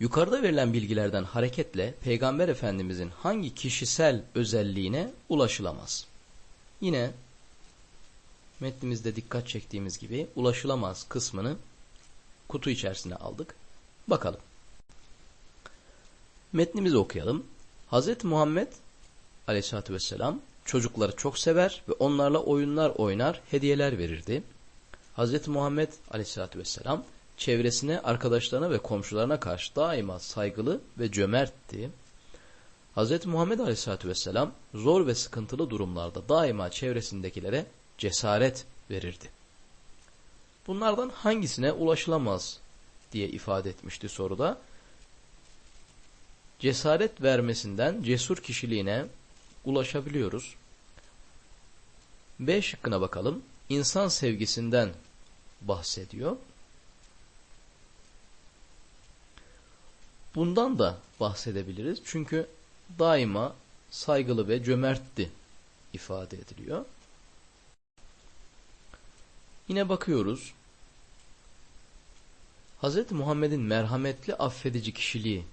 Yukarıda verilen bilgilerden hareketle Peygamber Efendimizin hangi kişisel özelliğine ulaşılamaz? Yine metnimizde dikkat çektiğimiz gibi ulaşılamaz kısmını kutu içerisine aldık. Bakalım. Metnimizi okuyalım. Hz. Muhammed aleyhissalatü vesselam çocukları çok sever ve onlarla oyunlar oynar, hediyeler verirdi. Hz. Muhammed aleyhissalatü vesselam çevresine, arkadaşlarına ve komşularına karşı daima saygılı ve cömertti. Hz. Muhammed aleyhissalatü vesselam zor ve sıkıntılı durumlarda daima çevresindekilere cesaret verirdi. Bunlardan hangisine ulaşılamaz diye ifade etmişti soruda. Cesaret vermesinden cesur kişiliğine ulaşabiliyoruz. B şıkkına bakalım. İnsan sevgisinden bahsediyor. Bundan da bahsedebiliriz. Çünkü daima saygılı ve cömertti ifade ediliyor. Yine bakıyoruz. Hz. Muhammed'in merhametli affedici kişiliği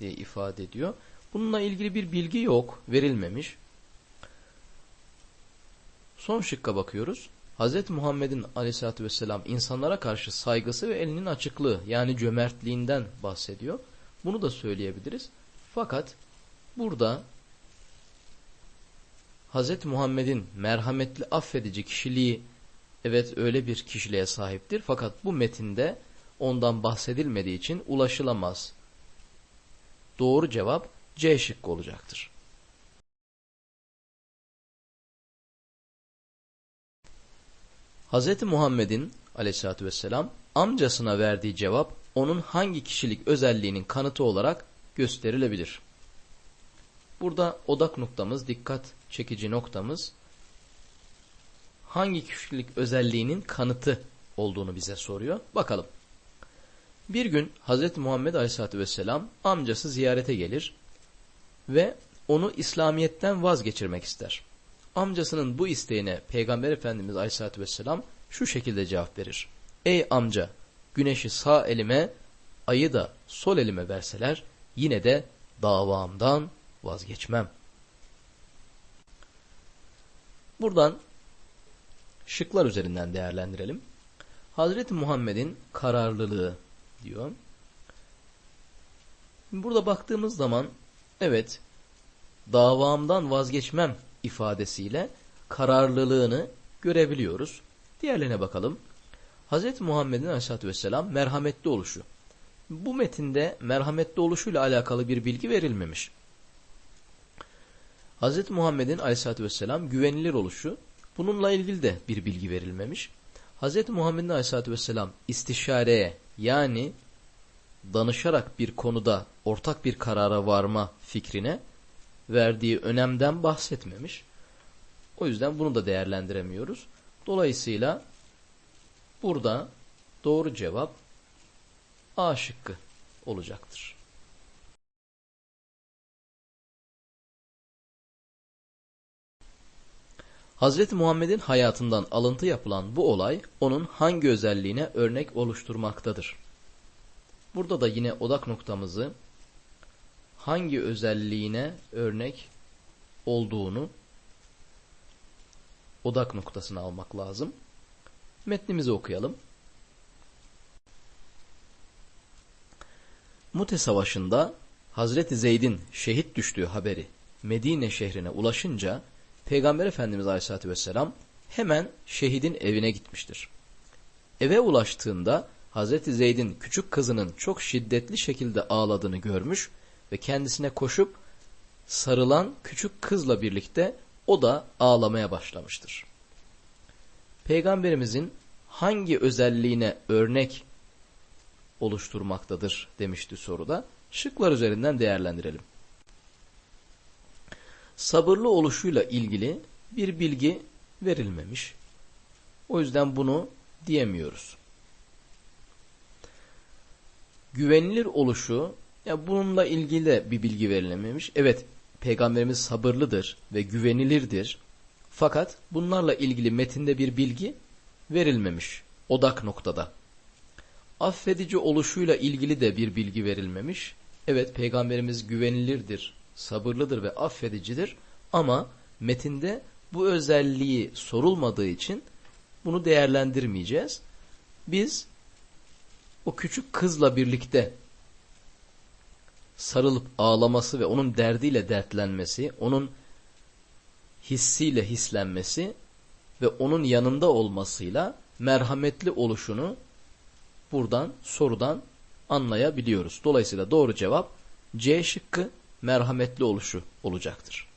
diye ifade ediyor. Bununla ilgili bir bilgi yok, verilmemiş. Son şıkka bakıyoruz. Hz. Muhammed'in aleyhissalatü vesselam insanlara karşı saygısı ve elinin açıklığı yani cömertliğinden bahsediyor. Bunu da söyleyebiliriz. Fakat burada Hz. Muhammed'in merhametli affedici kişiliği evet öyle bir kişiliğe sahiptir. Fakat bu metinde ondan bahsedilmediği için ulaşılamaz. Doğru cevap C şıkkı olacaktır. Hz. Muhammed'in aleyhissalatü vesselam amcasına verdiği cevap onun hangi kişilik özelliğinin kanıtı olarak gösterilebilir. Burada odak noktamız, dikkat çekici noktamız hangi kişilik özelliğinin kanıtı olduğunu bize soruyor. Bakalım. Bir gün Hz. Muhammed Aleyhisselatü Vesselam amcası ziyarete gelir ve onu İslamiyet'ten vazgeçirmek ister. Amcasının bu isteğine Peygamber Efendimiz Aleyhisselatü Vesselam şu şekilde cevap verir. Ey amca güneşi sağ elime ayı da sol elime verseler yine de davamdan vazgeçmem. Buradan şıklar üzerinden değerlendirelim. Hazreti Muhammed'in kararlılığı diyor. Burada baktığımız zaman evet davamdan vazgeçmem ifadesiyle kararlılığını görebiliyoruz. Diğerlerine bakalım. Hz. Muhammed'in aleyhissalatü vesselam merhametli oluşu. Bu metinde merhametli oluşuyla alakalı bir bilgi verilmemiş. Hz. Muhammed'in aleyhissalatü vesselam güvenilir oluşu. Bununla ilgili de bir bilgi verilmemiş. Hz. Muhammed'in aleyhissalatü vesselam istişareye yani danışarak bir konuda ortak bir karara varma fikrine verdiği önemden bahsetmemiş. O yüzden bunu da değerlendiremiyoruz. Dolayısıyla burada doğru cevap A şıkkı olacaktır. Hz. Muhammed'in hayatından alıntı yapılan bu olay onun hangi özelliğine örnek oluşturmaktadır? Burada da yine odak noktamızı hangi özelliğine örnek olduğunu odak noktasına almak lazım. Metnimizi okuyalım. Mute Savaşı'nda Hazreti Zeyd'in şehit düştüğü haberi Medine şehrine ulaşınca Peygamber Efendimiz Aleyhisselatü Vesselam hemen şehidin evine gitmiştir. Eve ulaştığında Hazreti Zeyd'in küçük kızının çok şiddetli şekilde ağladığını görmüş ve kendisine koşup sarılan küçük kızla birlikte o da ağlamaya başlamıştır. Peygamberimizin hangi özelliğine örnek oluşturmaktadır demişti soruda. Şıklar üzerinden değerlendirelim. Sabırlı oluşuyla ilgili bir bilgi verilmemiş. O yüzden bunu diyemiyoruz. Güvenilir oluşu, ya bununla ilgili de bir bilgi verilememiş. Evet, peygamberimiz sabırlıdır ve güvenilirdir. Fakat bunlarla ilgili metinde bir bilgi verilmemiş odak noktada. affedici oluşuyla ilgili de bir bilgi verilmemiş. Evet peygamberimiz güvenilirdir, sabırlıdır ve affedicidir ama metinde bu özelliği sorulmadığı için bunu değerlendirmeyeceğiz. Biz o küçük kızla birlikte sarılıp ağlaması ve onun derdiyle dertlenmesi, onun hissiyle hislenmesi ve onun yanında olmasıyla merhametli oluşunu buradan sorudan anlayabiliyoruz. Dolayısıyla doğru cevap C şıkkı merhametli oluşu olacaktır.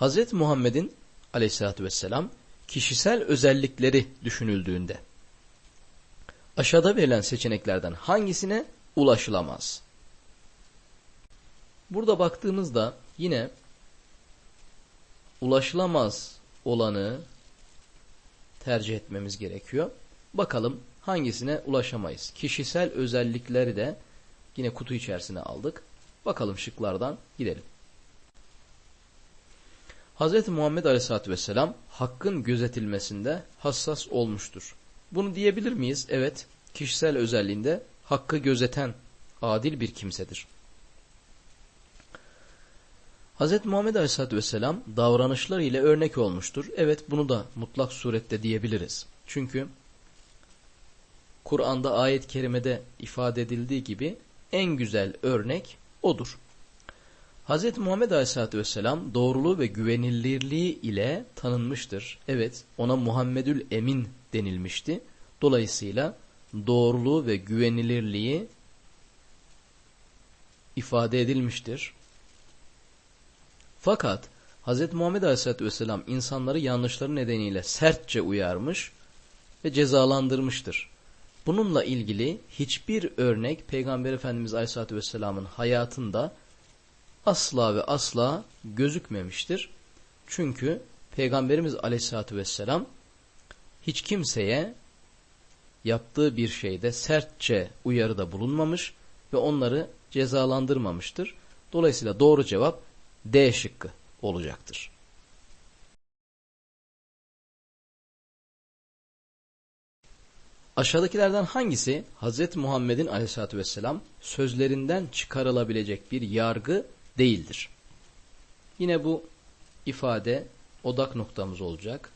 Hz. Muhammed'in aleyhissalatü vesselam kişisel özellikleri düşünüldüğünde aşağıda verilen seçeneklerden hangisine ulaşılamaz? Burada baktığımızda yine ulaşılamaz olanı tercih etmemiz gerekiyor. Bakalım hangisine ulaşamayız. Kişisel özellikleri de yine kutu içerisine aldık. Bakalım şıklardan gidelim. Hz. Muhammed Aleyhisselatü Vesselam hakkın gözetilmesinde hassas olmuştur. Bunu diyebilir miyiz? Evet, kişisel özelliğinde hakkı gözeten adil bir kimsedir. Hz. Muhammed Aleyhisselatü Vesselam davranışları ile örnek olmuştur. Evet bunu da mutlak surette diyebiliriz. Çünkü Kur'an'da ayet-i kerimede ifade edildiği gibi en güzel örnek odur. Hz. Muhammed Aleyhisselatü Vesselam doğruluğu ve güvenilirliği ile tanınmıştır. Evet ona Muhammedül Emin denilmişti. Dolayısıyla doğruluğu ve güvenilirliği ifade edilmiştir. Fakat Hz. Muhammed Aleyhisselatü Vesselam insanları yanlışları nedeniyle sertçe uyarmış ve cezalandırmıştır. Bununla ilgili hiçbir örnek Peygamber Efendimiz Aleyhisselatü Vesselam'ın hayatında asla ve asla gözükmemiştir. Çünkü Peygamberimiz Aleyhisselatü Vesselam hiç kimseye yaptığı bir şeyde sertçe uyarıda bulunmamış ve onları cezalandırmamıştır. Dolayısıyla doğru cevap D şıkkı olacaktır. Aşağıdakilerden hangisi Hz. Muhammed'in aleyhissalatü vesselam sözlerinden çıkarılabilecek bir yargı değildir? Yine bu ifade odak noktamız olacak.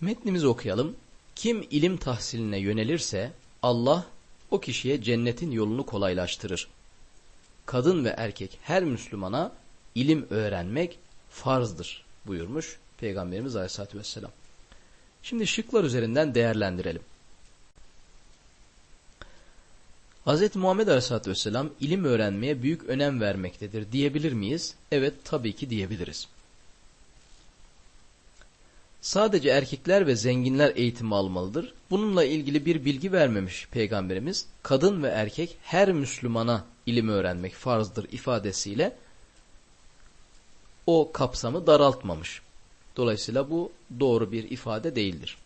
Metnimizi okuyalım. Kim ilim tahsiline yönelirse Allah o kişiye cennetin yolunu kolaylaştırır. Kadın ve erkek her Müslümana ilim öğrenmek farzdır buyurmuş Peygamberimiz Aleyhisselatü Vesselam. Şimdi şıklar üzerinden değerlendirelim. Hz. Muhammed Aleyhisselatü Vesselam ilim öğrenmeye büyük önem vermektedir diyebilir miyiz? Evet tabii ki diyebiliriz. Sadece erkekler ve zenginler eğitim almalıdır. Bununla ilgili bir bilgi vermemiş Peygamberimiz. Kadın ve erkek her Müslümana ilim öğrenmek farzdır ifadesiyle o kapsamı daraltmamış. Dolayısıyla bu doğru bir ifade değildir.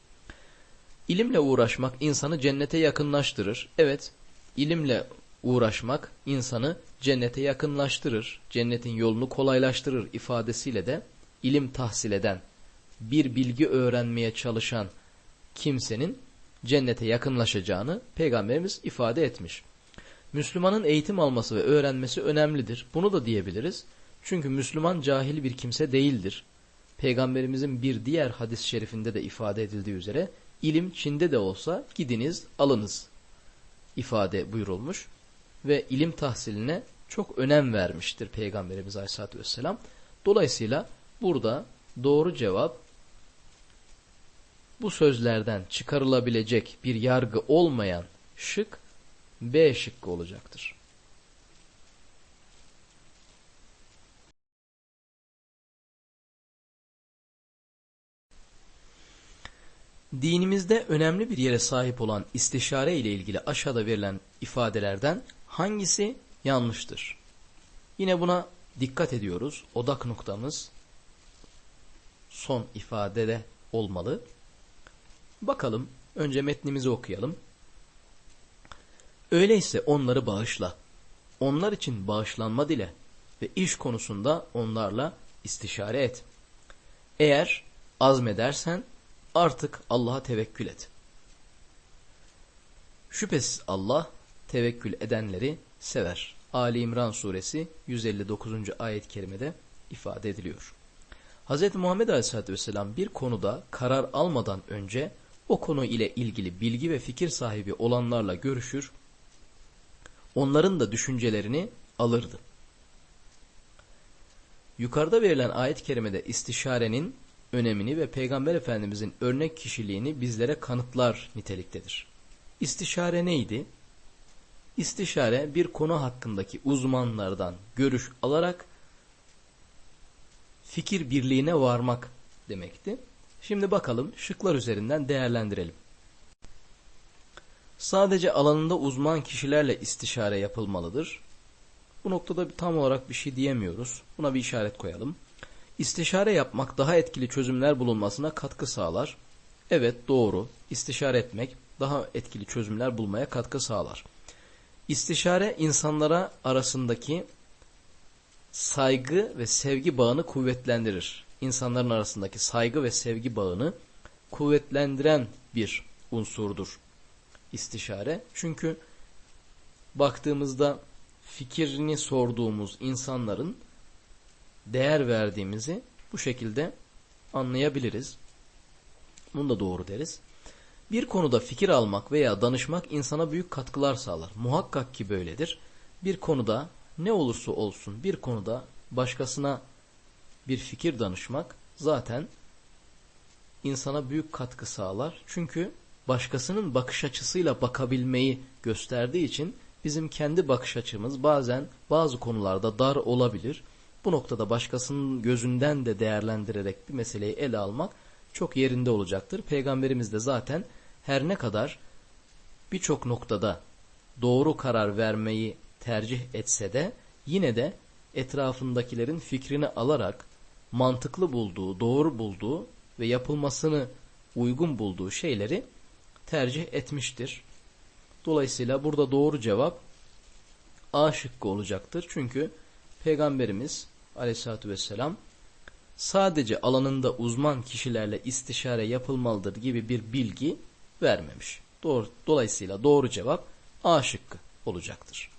İlimle uğraşmak insanı cennete yakınlaştırır. Evet, ilimle uğraşmak insanı cennete yakınlaştırır. Cennetin yolunu kolaylaştırır ifadesiyle de ilim tahsil eden bir bilgi öğrenmeye çalışan kimsenin cennete yakınlaşacağını Peygamberimiz ifade etmiş. Müslümanın eğitim alması ve öğrenmesi önemlidir. Bunu da diyebiliriz. Çünkü Müslüman cahil bir kimse değildir. Peygamberimizin bir diğer hadis-i şerifinde de ifade edildiği üzere ilim Çin'de de olsa gidiniz alınız ifade buyurulmuş ve ilim tahsiline çok önem vermiştir Peygamberimiz Aleyhisselatü Vesselam. Dolayısıyla burada doğru cevap bu sözlerden çıkarılabilecek bir yargı olmayan şık B şıkkı olacaktır. Dinimizde önemli bir yere sahip olan istişare ile ilgili aşağıda verilen ifadelerden hangisi yanlıştır? Yine buna dikkat ediyoruz. Odak noktamız son ifadede olmalı. Bakalım önce metnimizi okuyalım. Öyleyse onları bağışla. onlar için bağışlanma dile ve iş konusunda onlarla istişare et. Eğer azmedersen artık Allah'a tevekkül et. Şüphesiz Allah tevekkül edenleri sever. Ali İmran suresi 159. ayet-i kerimede ifade ediliyor. Hz. Muhammed Aleyhisselatü Vesselam bir konuda karar almadan önce o konu ile ilgili bilgi ve fikir sahibi olanlarla görüşür, onların da düşüncelerini alırdı. Yukarıda verilen ayet-i kerimede istişarenin önemini ve Peygamber Efendimizin örnek kişiliğini bizlere kanıtlar niteliktedir. İstişare neydi? İstişare bir konu hakkındaki uzmanlardan görüş alarak fikir birliğine varmak demekti. Şimdi bakalım şıklar üzerinden değerlendirelim. Sadece alanında uzman kişilerle istişare yapılmalıdır. Bu noktada tam olarak bir şey diyemiyoruz. Buna bir işaret koyalım. İstişare yapmak daha etkili çözümler bulunmasına katkı sağlar. Evet doğru. İstişare etmek daha etkili çözümler bulmaya katkı sağlar. İstişare insanlara arasındaki saygı ve sevgi bağını kuvvetlendirir. İnsanların arasındaki saygı ve sevgi bağını kuvvetlendiren bir unsurdur istişare. Çünkü baktığımızda fikrini sorduğumuz insanların değer verdiğimizi bu şekilde anlayabiliriz. Bunu da doğru deriz. Bir konuda fikir almak veya danışmak insana büyük katkılar sağlar. Muhakkak ki böyledir. Bir konuda ne olursa olsun bir konuda başkasına bir fikir danışmak zaten insana büyük katkı sağlar. Çünkü başkasının bakış açısıyla bakabilmeyi gösterdiği için bizim kendi bakış açımız bazen bazı konularda dar olabilir. Bu noktada başkasının gözünden de değerlendirerek bir meseleyi ele almak çok yerinde olacaktır. Peygamberimiz de zaten her ne kadar birçok noktada doğru karar vermeyi tercih etse de yine de etrafındakilerin fikrini alarak mantıklı bulduğu, doğru bulduğu ve yapılmasını uygun bulduğu şeyleri tercih etmiştir. Dolayısıyla burada doğru cevap A şıkkı olacaktır. Çünkü Peygamberimiz aleyhissalatü vesselam sadece alanında uzman kişilerle istişare yapılmalıdır gibi bir bilgi vermemiş. Doğru, dolayısıyla doğru cevap A şıkkı olacaktır.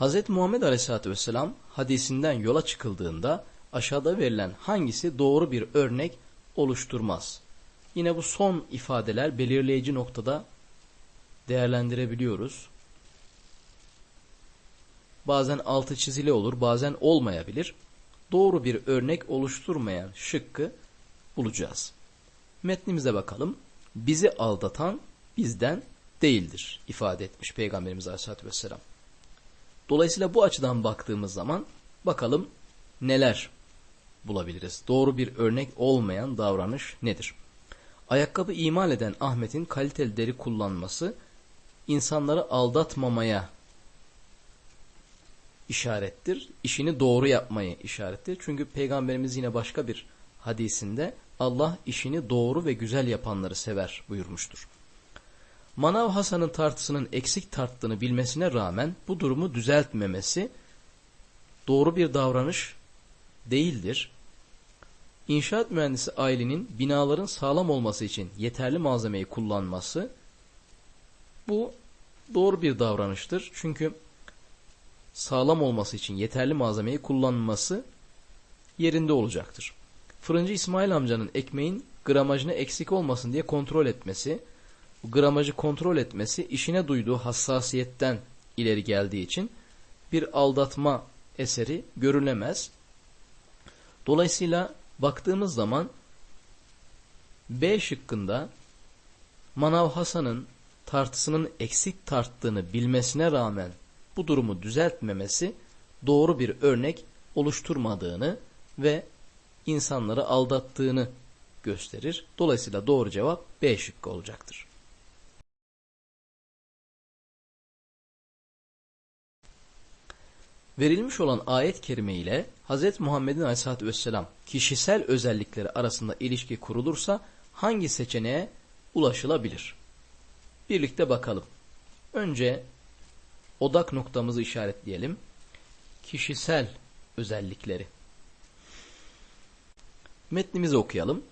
Hz. Muhammed Aleyhisselatü Vesselam hadisinden yola çıkıldığında aşağıda verilen hangisi doğru bir örnek oluşturmaz? Yine bu son ifadeler belirleyici noktada değerlendirebiliyoruz. Bazen altı çizili olur, bazen olmayabilir. Doğru bir örnek oluşturmayan şıkkı bulacağız. Metnimize bakalım. Bizi aldatan bizden değildir ifade etmiş Peygamberimiz Aleyhisselatü Vesselam. Dolayısıyla bu açıdan baktığımız zaman bakalım neler bulabiliriz. Doğru bir örnek olmayan davranış nedir? Ayakkabı imal eden Ahmet'in kaliteli deri kullanması insanları aldatmamaya işarettir. İşini doğru yapmayı işarettir. Çünkü Peygamberimiz yine başka bir hadisinde Allah işini doğru ve güzel yapanları sever buyurmuştur. Manav Hasan'ın tartısının eksik tarttığını bilmesine rağmen bu durumu düzeltmemesi doğru bir davranış değildir. İnşaat mühendisi ailenin binaların sağlam olması için yeterli malzemeyi kullanması bu doğru bir davranıştır. Çünkü sağlam olması için yeterli malzemeyi kullanması yerinde olacaktır. Fırıncı İsmail amcanın ekmeğin gramajını eksik olmasın diye kontrol etmesi, gramajı kontrol etmesi işine duyduğu hassasiyetten ileri geldiği için bir aldatma eseri görülemez. Dolayısıyla baktığımız zaman B şıkkında Manav Hasan'ın tartısının eksik tarttığını bilmesine rağmen bu durumu düzeltmemesi doğru bir örnek oluşturmadığını ve insanları aldattığını gösterir. Dolayısıyla doğru cevap B şıkkı olacaktır. Verilmiş olan ayet kerime ile Hz. Muhammed'in aleyhissalatü vesselam kişisel özellikleri arasında ilişki kurulursa hangi seçeneğe ulaşılabilir? birlikte bakalım. Önce odak noktamızı işaretleyelim. Kişisel özellikleri. Metnimizi okuyalım.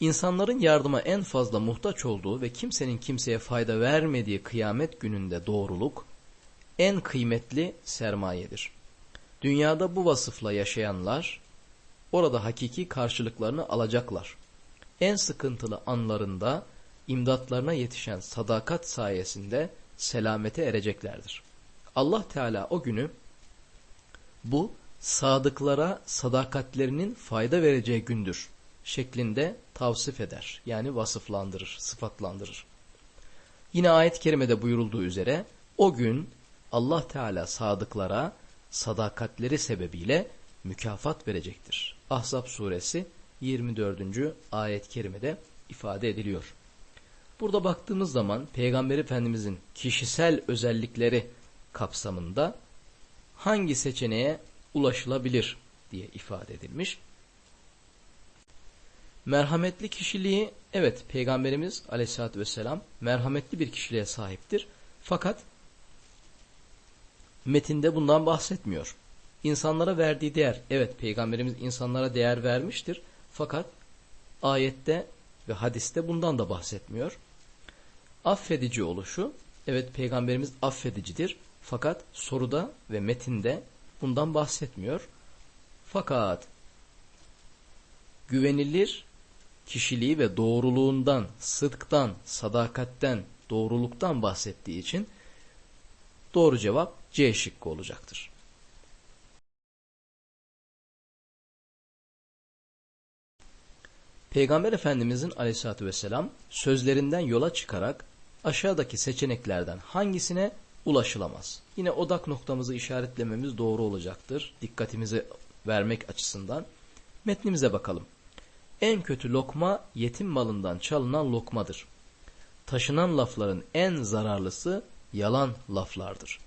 İnsanların yardıma en fazla muhtaç olduğu ve kimsenin kimseye fayda vermediği kıyamet gününde doğruluk en kıymetli sermayedir. Dünyada bu vasıfla yaşayanlar orada hakiki karşılıklarını alacaklar. En sıkıntılı anlarında imdatlarına yetişen sadakat sayesinde selamete ereceklerdir. Allah Teala o günü bu sadıklara sadakatlerinin fayda vereceği gündür şeklinde tavsif eder. Yani vasıflandırır, sıfatlandırır. Yine ayet-i kerimede buyurulduğu üzere o gün Allah Teala sadıklara sadakatleri sebebiyle mükafat verecektir. Ahzab suresi 24. ayet-i kerimede ifade ediliyor. Burada baktığımız zaman Peygamber Efendimizin kişisel özellikleri kapsamında hangi seçeneğe ulaşılabilir diye ifade edilmiş. Merhametli kişiliği evet Peygamberimiz aleyhissalatü vesselam merhametli bir kişiliğe sahiptir. Fakat metinde bundan bahsetmiyor. İnsanlara verdiği değer evet Peygamberimiz insanlara değer vermiştir. Fakat ayette ve hadiste bundan da bahsetmiyor. Affedici oluşu evet Peygamberimiz affedicidir. Fakat soruda ve metinde bundan bahsetmiyor. Fakat güvenilir kişiliği ve doğruluğundan, sıdktan, sadakatten, doğruluktan bahsettiği için doğru cevap C şıkkı olacaktır. Peygamber Efendimizin aleyhissalatü vesselam sözlerinden yola çıkarak aşağıdaki seçeneklerden hangisine ulaşılamaz? Yine odak noktamızı işaretlememiz doğru olacaktır. Dikkatimizi vermek açısından. Metnimize bakalım. En kötü lokma yetim malından çalınan lokmadır. Taşınan lafların en zararlısı yalan laflardır.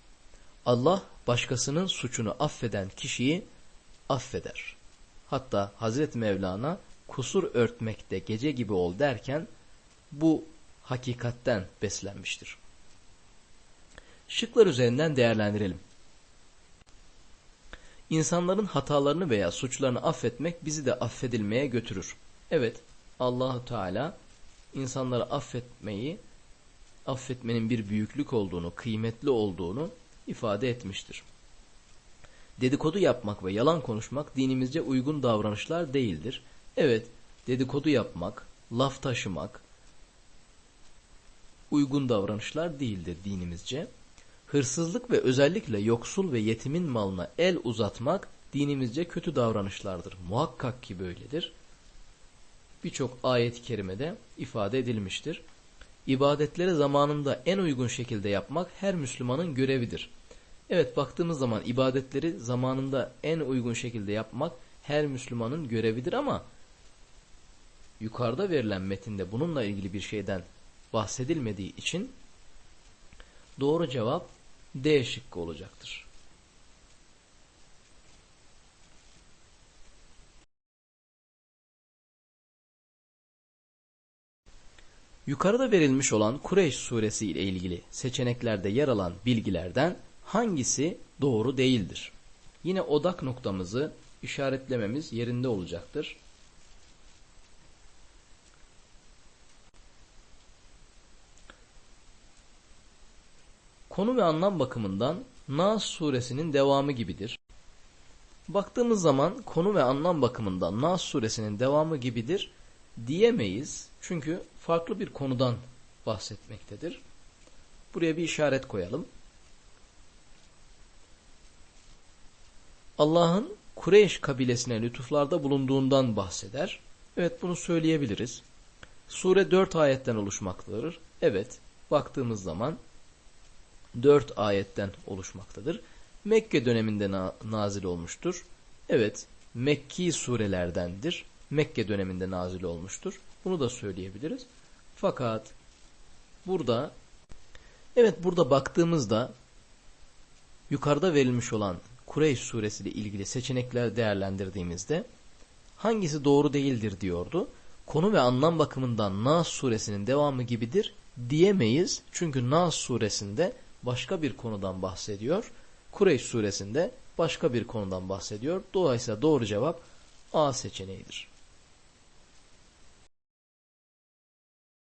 Allah başkasının suçunu affeden kişiyi affeder. Hatta Hazreti Mevlana kusur örtmekte gece gibi ol derken bu hakikatten beslenmiştir. Şıklar üzerinden değerlendirelim. İnsanların hatalarını veya suçlarını affetmek bizi de affedilmeye götürür. Evet, Allahu Teala insanları affetmeyi, affetmenin bir büyüklük olduğunu, kıymetli olduğunu ifade etmiştir. Dedikodu yapmak ve yalan konuşmak dinimizce uygun davranışlar değildir. Evet, dedikodu yapmak, laf taşımak uygun davranışlar değildir dinimizce. Hırsızlık ve özellikle yoksul ve yetimin malına el uzatmak dinimizce kötü davranışlardır. Muhakkak ki böyledir. Birçok ayet-i kerimede ifade edilmiştir. İbadetleri zamanında en uygun şekilde yapmak her Müslümanın görevidir. Evet baktığımız zaman ibadetleri zamanında en uygun şekilde yapmak her Müslümanın görevidir ama yukarıda verilen metinde bununla ilgili bir şeyden bahsedilmediği için doğru cevap D şıkkı olacaktır. Yukarıda verilmiş olan Kureyş suresi ile ilgili seçeneklerde yer alan bilgilerden hangisi doğru değildir? Yine odak noktamızı işaretlememiz yerinde olacaktır. Konu ve anlam bakımından Nas suresinin devamı gibidir. Baktığımız zaman konu ve anlam bakımından Nas suresinin devamı gibidir diyemeyiz. Çünkü farklı bir konudan bahsetmektedir. Buraya bir işaret koyalım. Allah'ın Kureyş kabilesine lütuflarda bulunduğundan bahseder. Evet bunu söyleyebiliriz. Sure 4 ayetten oluşmaktadır. Evet baktığımız zaman 4 ayetten oluşmaktadır. Mekke döneminde na nazil olmuştur. Evet Mekki surelerdendir. Mekke döneminde nazil olmuştur. Bunu da söyleyebiliriz. Fakat burada evet burada baktığımızda yukarıda verilmiş olan Kureyş suresi ile ilgili seçenekler değerlendirdiğimizde hangisi doğru değildir diyordu. Konu ve anlam bakımından Nas suresinin devamı gibidir diyemeyiz. Çünkü Nas suresinde başka bir konudan bahsediyor. Kureyş suresinde başka bir konudan bahsediyor. Dolayısıyla doğru cevap A seçeneğidir.